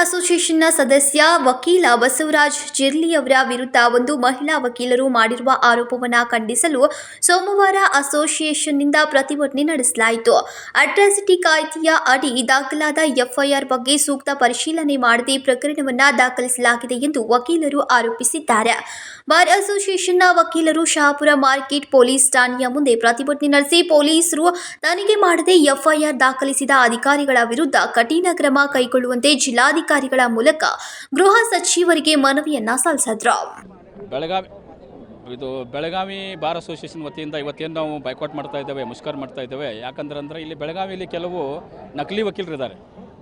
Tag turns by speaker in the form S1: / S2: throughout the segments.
S1: ಅಸೋಸಿಯೇಷನ್ನ ಸದಸ್ಯ ವಕೀಲ ಬಸವರಾಜ್ ಜಿರ್ಲಿಯವರ ವಿರುದ್ಧ ಒಂದು ಮಹಿಳಾ ವಕೀಲರು ಮಾಡಿರುವ ಆರೋಪವನ್ನು ಖಂಡಿಸಲು ಸೋಮವಾರ ಅಸೋಸಿಯೇಷನ್ನಿಂದ ಪ್ರತಿಭಟನೆ ನಡೆಸಲಾಯಿತು. ಅಟ್ರಾಸಿಟಿ ಕಾಯ್ದೆಯ ಅಡಿ ದಾಖಲಾದ ಎಫ್ಐಆರ್ ಬಗ್ಗೆ ಸೂಕ್ತ ಪರಿಶೀಲನೆ ಮಾಡದೆ ಪ್ರಕರಣವನ್ನು ದಾಖಲಿಸಲಾಗಿದೆ ಎಂದು ವಕೀಲರು ಆರೋಪಿಸಿದ್ದಾರೆ. ಬಾರ್ ಅಸೋಸಿಯೇಷನ್ನ ವಕೀಲರು ಶಹಾಪುರ ಮಾರ್ಕೆಟ್ ಪೊಲೀಸ್ ಠಾಣೆಯ ಮುಂದೆ ಪ್ರತಿಭಟನೆ ನಡೆಸಿ ಪೊಲೀಸರು ತನಿಖೆ ಮಾಡದೆ ಎಫ್ಐಆರ್ ದಾಖಲಿಸಿದ ಅಧಿಕಾರಿಗಳ ವಿರುದ್ಧ ಕಠಿಣ ಕ್ರಮ ಕೈಗೊಳ್ಳುವಂತೆ ಜಿಲ್ಲಾಧಿಕಾರಿಗಳ ಮೂಲಕ ಗೃಹ ಸಚಿವರಿಗೆ ಮನವಿಯನ್ನ ಸಲ್ಲಿಸಿದ್ರು.
S2: ಬೆಳಗಾವಿ, ಇದು ಬೆಳಗಾವಿ ಬಾರ್ ಅಸೋಸಿಯೇಷನ್ ವತಿಯಿಂದ ಇವತ್ತೇನು ನಾವು ಬೈಕಾಟ್ ಮಾಡ್ತಾ ಇದ್ದೇವೆ, ಮುಷ್ಕರ ಮಾಡ್ತಾ ಇದ್ದೇವೆ, ಯಾಕಂದ್ರೆ ಅಂದರೆ ಇಲ್ಲಿ ಬೆಳಗಾವಿಯಲ್ಲಿ ಕೆಲವು ನಕಲಿ ವಕೀಲರು ಇದ್ದಾರೆ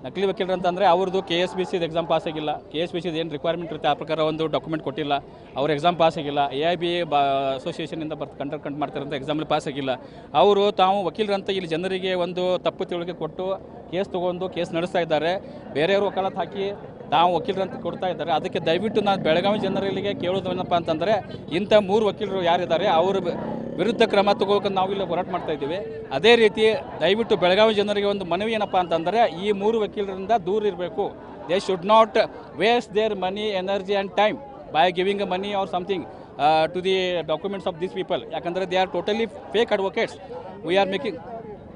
S2: ನಕಲಿ ವಕೀಲರು ಅಂತಂದರೆ ಅವ್ರದ್ದು ಕೆ ಎಸ್ ಬಿ ಸಿದು ಎಕ್ಸಾಮ್ ಪಾಸ್ ಆಗಿಲ್ಲ. ಕೆ ಎಸ್ ಬಿ ಸಿದು ಏನು ರಿಕ್ವೈರ್ಮೆಂಟ್ ಇರುತ್ತೆ ಆ ಪ್ರಕಾರ ಒಂದು ಡಾಕ್ಯುಮೆಂಟ್ ಕೊಟ್ಟಿಲ್ಲ. ಅವ್ರ ಎಕ್ಸಾಮ್ ಪಾಸ್ ಆಗಿಲ್ಲ. ಎ ಐ ಬಿ ಬಾ ಅಸೋಸಿಯೇಷನಿಂದ ಬರ್ತು ಕಂಡಕ್ಟ್ ಕಂಡು ಮಾಡ್ತಾರಂತ ಎಕ್ಸಾಮಲ್ಲಿ ಪಾಸ್ ಆಗಿಲ್ಲ. ಅವರು ತಾವು ವಕೀಲರಂತ ಇಲ್ಲಿ ಜನರಿಗೆ ಒಂದು ತಪ್ಪು ತಿಳುವಳಿಕೆ ಕೊಟ್ಟು ಕೇಸ್ ತೊಗೊಂಡು ಕೇಸ್ ನಡೆಸ್ತಾ ಇದ್ದಾರೆ. ಬೇರೆಯವರು ವಕಾಲತ್ ಹಾಕಿ ತಾವು ವಕೀಲರಂತ ಕೊಡ್ತಾ ಇದ್ದಾರೆ. ಅದಕ್ಕೆ ದಯವಿಟ್ಟು ನಾನು ಬೆಳಗಾವಿ ಜನರಿಗೆ ಕೇಳೋದು ಏನಪ್ಪ ಅಂತಂದರೆ ಇಂಥ ಮೂರು ವಕೀಲರು ಯಾರಿದ್ದಾರೆ, ಅವರು ವಿರುದ್ಧ ಕ್ರಮ ತಗೋಬೇಕಂತ ನಾವು ಇಲ್ಲಿ ಹೋರಾಟ ಮಾಡ್ತಾ ಇದ್ದೀವಿ. ಅದೇ ರೀತಿ ದಯವಿಟ್ಟು ಬೆಳಗಾವಿ ಜನರಿಗೆ ಒಂದು ಮನವಿ ಏನಪ್ಪ ಅಂತಂದರೆ ಈ ಮೂರು ವಕೀಲರಿಂದ ದೂರ ಇರಬೇಕು. They should not waste their money energy and time by giving money or something to the documents of this people ಯಾಕಂದರೆ they are totally fake advocates we are making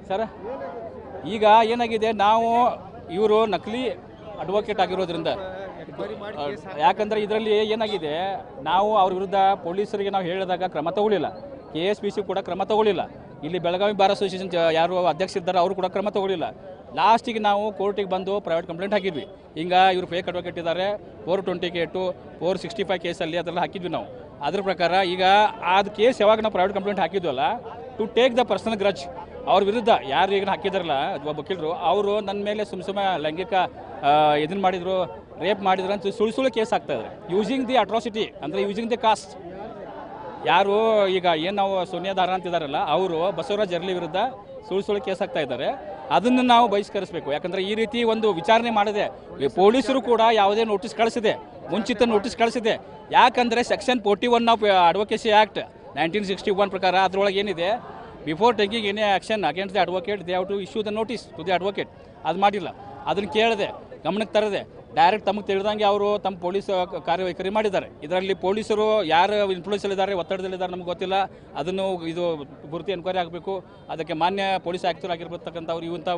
S2: sir ಈಗ ಏನಾಗಿದೆ? ನಾವು ಇವರು ನಕಲಿ ಅಡ್ವೊಕೇಟ್ ಆಗಿರೋದ್ರಿಂದ, ಯಾಕಂದರೆ ಇದರಲ್ಲಿ ಏನಾಗಿದೆ? ನಾವು ಅವ್ರ ವಿರುದ್ಧ ಪೊಲೀಸರಿಗೆ ನಾವು ಹೇಳಿದಾಗ ಕ್ರಮ ತಗೊಳ್ಳಿಲ್ಲ. ಕೆ ಎಸ್ ಪಿ ಸಿ ಕೂಡ ಕ್ರಮ ತಗೊಳ್ಳಿಲ್ಲ. ಇಲ್ಲಿ ಬೆಳಗಾವಿ ಬಾರ್ ಅಸೋಸಿಯೇಷನ್ ಯಾರು ಅಧ್ಯಕ್ಷ ಇದ್ದಾರೆ ಅವರು ಕೂಡ ಕ್ರಮ ತಗೊಳ್ಳಿಲ್ಲ. ಲಾಸ್ಟಿಗೆ ನಾವು ಕೋರ್ಟಿಗೆ ಬಂದು ಪ್ರೈವೇಟ್ ಕಂಪ್ಲೇಂಟ್ ಹಾಕಿದ್ವಿ. ಹಿಂಗೆ ಇವರು ಫೇಕ್ ಅಡ್ವೊಕೇಟ್ ಇದ್ದಾರೆ. ಫೋರ್ ಟ್ವೆಂಟಿ ಕೇಟು ಫೋರ್ ಸಿಕ್ಸ್ಟಿ ಫೈವ್ ಕೇಸಲ್ಲಿ ಅದೆಲ್ಲ ಹಾಕಿದ್ವಿ ನಾವು. ಅದ್ರ ಪ್ರಕಾರ ಈಗ ಅದು ಕೇಸ್ ಯಾವಾಗ ನಾವು private complaint ಹಾಕಿದ್ವಲ್ಲ to take the personal grudge ಅವ್ರ ವಿರುದ್ಧ ಯಾರು ಈಗ ಹಾಕಿದಾರಲ್ಲ ಒಬ್ಬ ವಕೀಲರು, ಅವರು ನನ್ನ ಮೇಲೆ ಸುಮ್ಮ ಸುಮ್ಮನೆ ಲೈಂಗಿಕ ಇದನ್ನು ಮಾಡಿದ್ರು ರೇಪ್ ಮಾಡಿದ್ರು ಅಂತ ಸುಳ್ಳು ಸುಳ್ಳು ಕೇಸ್ ಆಗ್ತಾ ಇದ್ದಾರೆ ಯೂಸಿಂಗ್ ದಿ ಅಟ್ರಾಸಿಟಿ ಅಂದರೆ ಯೂಸಿಂಗ್ ದಿ ಕಾಸ್ಟ್ ಯಾರು ಈಗ ಏನು ನಾವು ದಾರ ಅಂತಿದಾರಲ್ಲ, ಅವರು ಬಸವರಾಜ್ ಜರ್ಲಿ ವಿರುದ್ಧ ಸುಳ್ಳು ಸುಳ್ಳು ಕೇಸ್ ಆಗ್ತಾ ಇದ್ದಾರೆ. ಅದನ್ನು ನಾವು ಬಹಿಷ್ಕರಿಸಬೇಕು. ಯಾಕಂದರೆ ಈ ರೀತಿ ಒಂದು ವಿಚಾರಣೆ ಮಾಡಿದೆ. ಪೊಲೀಸರು ಕೂಡ ಯಾವುದೇ ನೋಟಿಸ್ ಕಳಿಸಿದೆ. ಮುಂಚಿತ ನೋಟಿಸ್ ಕಳಿಸಿದೆ. ಯಾಕಂದರೆ section forty one of advocacy act nineteen sixty one ಪ್ರಕಾರ ಅದರೊಳಗೆ ಏನಿದೆ before taking any action against the advocate they have to issue the notice to the advocate ಅದು ಮಾಡಿಲ್ಲ. ಅದನ್ನು ಕೇಳಿದೆ ಗಮನಕ್ಕೆ ತರದೆ ಡೈರೆಕ್ಟ್ ತಮಗೆ ತಿಳಿದಂಗೆ ಅವರು ತಮ್ಮ ಪೊಲೀಸ್ ಕಾರ್ಯವೈಖರಿ ಮಾಡಿದ್ದಾರೆ. ಇದರಲ್ಲಿ ಪೊಲೀಸರು ಯಾರು ಇನ್ಫ್ಲೂಯೆನ್ಸಲ್ಲಿದ್ದಾರೆ ಒತ್ತಡದಲ್ಲಿದ್ದಾರೆ ನಮ್ಗೆ ಗೊತ್ತಿಲ್ಲ. ಅದನ್ನು ಇದು ಗುರುತಿ ಎನ್ಕ್ವೈರಿ ಆಗಬೇಕು. ಅದಕ್ಕೆ ಮಾನ್ಯ ಪೊಲೀಸ್ ಆಯುಕ್ತರು ಆಗಿರ್ತಕ್ಕಂಥವ್ರು, ಇವಂಥ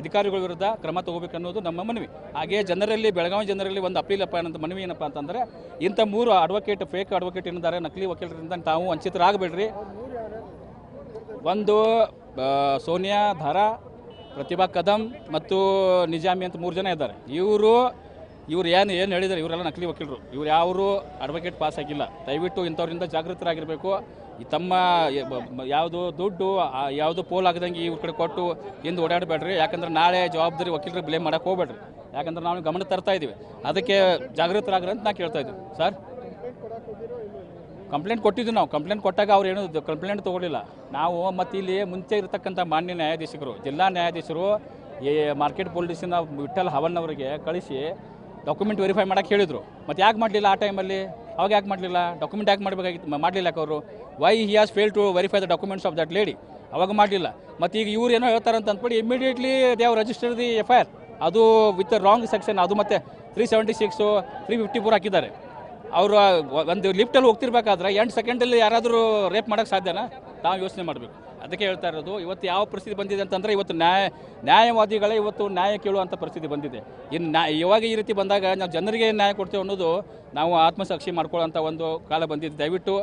S2: ಅಧಿಕಾರಿಗಳ ವಿರುದ್ಧ ಕ್ರಮ ತಗೋಬೇಕು ಅನ್ನೋದು ನಮ್ಮ ಮನವಿ. ಹಾಗೆ ಜನರಲ್ಲಿ, ಬೆಳಗಾವಿ ಜನರಲ್ಲಿ ಒಂದು ಅಪೀಲಪ್ಪ ಅಪ್ಪ ಅನ್ನೋ ಮನವಿ ಏನಪ್ಪ ಅಂತಂದರೆ, ಇಂಥ ಮೂರು ಅಡ್ವೊಕೇಟ್ ಫೇಕ್ ಅಡ್ವೊಕೇಟ್ ಏನಿದ್ದಾರೆ, ನಕಲಿ ವಕೀಲರಿಂದ ತಾವು ವಂಚಿತರಾಗಬೇಡ್ರಿ. ಒಂದು ಸೋನಿಯಾ, ಧಾರಾ ಪ್ರತಿಭಾ ಕದಂ ಮತ್ತು ನಿಜಾಮಿ ಅಂತ ಮೂರು ಜನ ಇದ್ದಾರೆ. ಇವರು, ಇವ್ರು ಏನು ಏನು ಹೇಳಿದ್ದಾರೆ ಇವರೆಲ್ಲ ನಕಲಿ ವಕೀಲರು. ಇವ್ರು ಯಾರು ಅಡ್ವೊಕೇಟ್ ಪಾಸ್ ಆಗಿಲ್ಲ. ದಯವಿಟ್ಟು ಇಂಥವ್ರಿಂದ ಜಾಗೃತರಾಗಿರಬೇಕು. ತಮ್ಮ ಯಾವುದು ದುಡ್ಡು ಯಾವುದು ಪೋಲ್ ಆಗದಂಗೆ ಇವ್ರ ಕಡೆ ಕೊಟ್ಟು ಹಿಂದೆ ಓಡಾಡಬೇಡ್ರಿ. ಯಾಕಂದ್ರೆ ನಾಳೆ ಜವಾಬ್ದಾರಿ ವಕೀಲರು ಬ್ಲೇಮ್ ಮಾಡಕ್ಕೆ ಹೋಗ್ಬೇಡ್ರಿ. ಯಾಕಂದ್ರೆ ನಾವು ಗಮನ ತರ್ತಾ ಇದ್ದೀವಿ ಅದಕ್ಕೆ ಜಾಗೃತರಾಗ್ರಿ ಅಂತ ನಾ ಕೇಳ್ತಾ ಇದ್ದೀವಿ ಸರ್? ಕಂಪ್ಲೇಂಟ್ ಕೊಟ್ಟಿದ್ವಿ ನಾವು. ಕಂಪ್ಲೇಂಟ್ ಕೊಟ್ಟಾಗ ಅವ್ರು ಏನು ಕಂಪ್ಲೇಂಟ್ ತೊಗೊಳ್ಳಿಲ್ಲ. ನಾವು ಮತ್ತು ಇಲ್ಲಿ ಮುಂಚೆ ಇರತಕ್ಕಂಥ ಮಾನ್ಯ ನ್ಯಾಯಾಧೀಶರು, ಜಿಲ್ಲಾ ನ್ಯಾಯಾಧೀಶರು ಈ ಮಾರ್ಕೆಟ್ ಪೊಲೀಸಿನ ವಿಠಲ್ ಹವನ್ ಅವರಿಗೆ ಕಳಿಸಿ ಡಾಕ್ಯುಮೆಂಟ್ ವೆರಿಫೈ ಮಾಡಕ್ಕೆ ಹೇಳಿದರು. ಮತ್ತು ಯಾಕೆ ಮಾಡಲಿಲ್ಲ ಆ ಟೈಮಲ್ಲಿ? ಅವಾಗ ಯಾಕೆ ಮಾಡಲಿಲ್ಲ? ಡಾಕ್ಯುಮೆಂಟ್ ಯಾಕೆ ಮಾಡಬೇಕಾಗಿತ್ತು? ಮಾಡಲಿಲ್ಲ ಯಾಕೆ ಅವರು? Why he has fail to verify the documents of that lady ಅವಾಗ ಮಾಡಲಿಲ್ಲ. ಮತ್ತು ಈಗ ಇವ್ರು ಏನೋ ಹೇಳ್ತಾರೆ ಅಂತ ಅಂದ್ಬಿಟ್ಟು immediately they have register the F I R ಅದು ವಿತ್ ರಾಂಗ್ ಸೆಕ್ಷನ್ ಅದು ಮತ್ತು three seventy six three fifty four ಹಾಕಿದ್ದಾರೆ. ಅವರು ಒಂದು ಲಿಫ್ಟಲ್ಲಿ ಹೋಗ್ತಿರ್ಬೇಕಾದ್ರೆ ಎಂಟು ಸೆಕೆಂಡಲ್ಲಿ ಯಾರಾದರೂ ರೇಪ್ ಮಾಡೋಕ್ಕೆ ಸಾಧ್ಯನಾ? ನಾವು ಯೋಚನೆ ಮಾಡಬೇಕು. ಅದಕ್ಕೆ ಹೇಳ್ತಾ ಇರೋದು, ಇವತ್ತು ಯಾವ ಪರಿಸ್ಥಿತಿ ಬಂದಿದೆ ಅಂತಂದರೆ ಇವತ್ತು ನ್ಯಾಯ, ನ್ಯಾಯವಾದಿಗಳೇ ಇವತ್ತು ನ್ಯಾಯ ಕೇಳುವಂಥ ಪರಿಸ್ಥಿತಿ ಬಂದಿದೆ. ಇನ್ನು ನ್ಯಾಯ ಇವಾಗ ಈ ರೀತಿ ಬಂದಾಗ ನಾವು ಜನರಿಗೆ ನ್ಯಾಯ ಕೊಡ್ತೇವೆ ಅನ್ನೋದು ನಾವು ಆತ್ಮಸಾಕ್ಷಿ ಮಾಡ್ಕೊಳ್ಳೋಂಥ ಒಂದು ಕಾಲ ಬಂದಿದೆ. ದಯವಿಟ್ಟು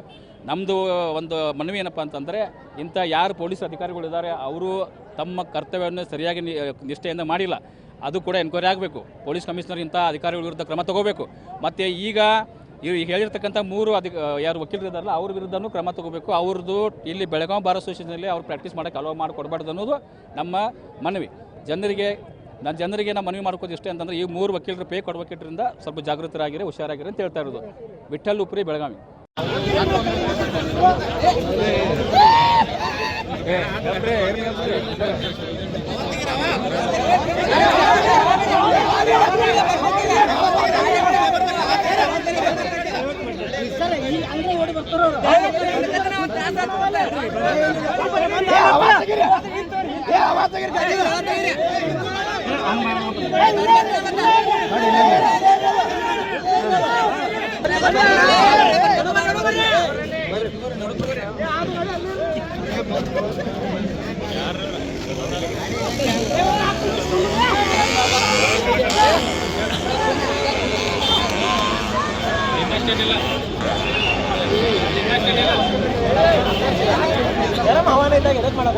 S2: ನಮ್ಮದು ಒಂದು ಮನವಿ ಏನಪ್ಪ ಅಂತಂದರೆ, ಇಂಥ ಯಾರು ಪೊಲೀಸ್ ಅಧಿಕಾರಿಗಳಿದ್ದಾರೆ ಅವರು ತಮ್ಮ ಕರ್ತವ್ಯವನ್ನು ಸರಿಯಾಗಿ ನಿಷ್ಠೆಯಿಂದ ಮಾಡಿಲ್ಲ. ಅದು ಕೂಡ ಎನ್ಕ್ವೈರಿ ಆಗಬೇಕು. ಪೊಲೀಸ್ ಕಮಿಷನರ್ ಇಂಥ ಅಧಿಕಾರಿಗಳ ವಿರುದ್ಧ ಕ್ರಮ ತಗೋಬೇಕು. ಮತ್ತು ಈಗ ಇವ್ರು ಹೇಳಿರ್ತಕ್ಕಂಥ ಮೂರು ಅದಕ್ಕೆ ಯಾರು ವಕೀಲರಿದ್ದಾರಲ್ಲ ಅವ್ರ ವಿರುದ್ಧನೂ ಕ್ರಮ ತಗೋಬೇಕು ಅವ್ರದ್ದು ಇಲ್ಲಿ ಬೆಳಗಾವಿ ಬಾರ್ ಅಸೋಸಿಯೇಷನಲ್ಲಿ ಅವ್ರು ಪ್ರಾಕ್ಟೀಸ್ ಮಾಡೋಕ್ಕೆ ಅಲೋ ಮಾಡಿಕೊಡ್ಬಾರ್ದು ಅನ್ನೋದು ನಮ್ಮ ಮನವಿ ಜನರಿಗೆ ನಾನು ಜನರಿಗೆ ನಾನು ಮನವಿ ಮಾಡ್ಕೋದು ಇಷ್ಟೇ ಅಂತಂದ್ರೆ ಈ ಮೂರು ವಕೀಲರು ಪೇ ಕೊಡಬೇಕಿದ್ರಿಂದ ಸ್ವಲ್ಪ ಜಾಗೃತರಾಗಿರಿ ಹುಷಾರಾಗಿರಿ ಅಂತ ಹೇಳ್ತಾ ಇರೋದು ವಿಠಲ್ ಉಪ್ರಿ ಬೆಳಗಾವಿ ಯಾರಮ್ಮ ಹವಾನ ಇದ್ದಾಗ ಎದಕ್ ಮಾಡಕ್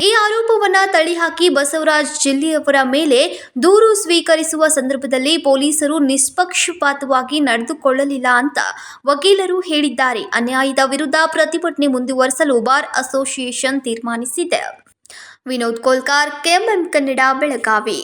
S1: ಈ ಆರೋಪವನ್ನು ತಳ್ಳಿಹಾಕಿ ಬಸವರಾಜ್ ಜಿಲ್ಲೆಯವರ ಮೇಲೆ ದೂರು ಸ್ವೀಕರಿಸುವ ಸಂದರ್ಭದಲ್ಲಿ ಪೊಲೀಸರು ನಿಷ್ಪಕ್ಷಪಾತವಾಗಿ ನಡೆದುಕೊಳ್ಳಲಿಲ್ಲ ಅಂತ ವಕೀಲರು ಹೇಳಿದ್ದಾರೆ. ಅನ್ಯಾಯದ ವಿರುದ್ಧ ಪ್ರತಿಭಟನೆ ಮುಂದುವರಿಸಲು ಬಾರ್ ಅಸೋಸಿಯೇಷನ್ ತೀರ್ಮಾನಿಸಿದೆ. ವಿನೋದ್ ಕೋಲ್ಕಾರ್, ಕೆಎಂಎಂ ಕನ್ನಡ, ಬೆಳಗಾವಿ.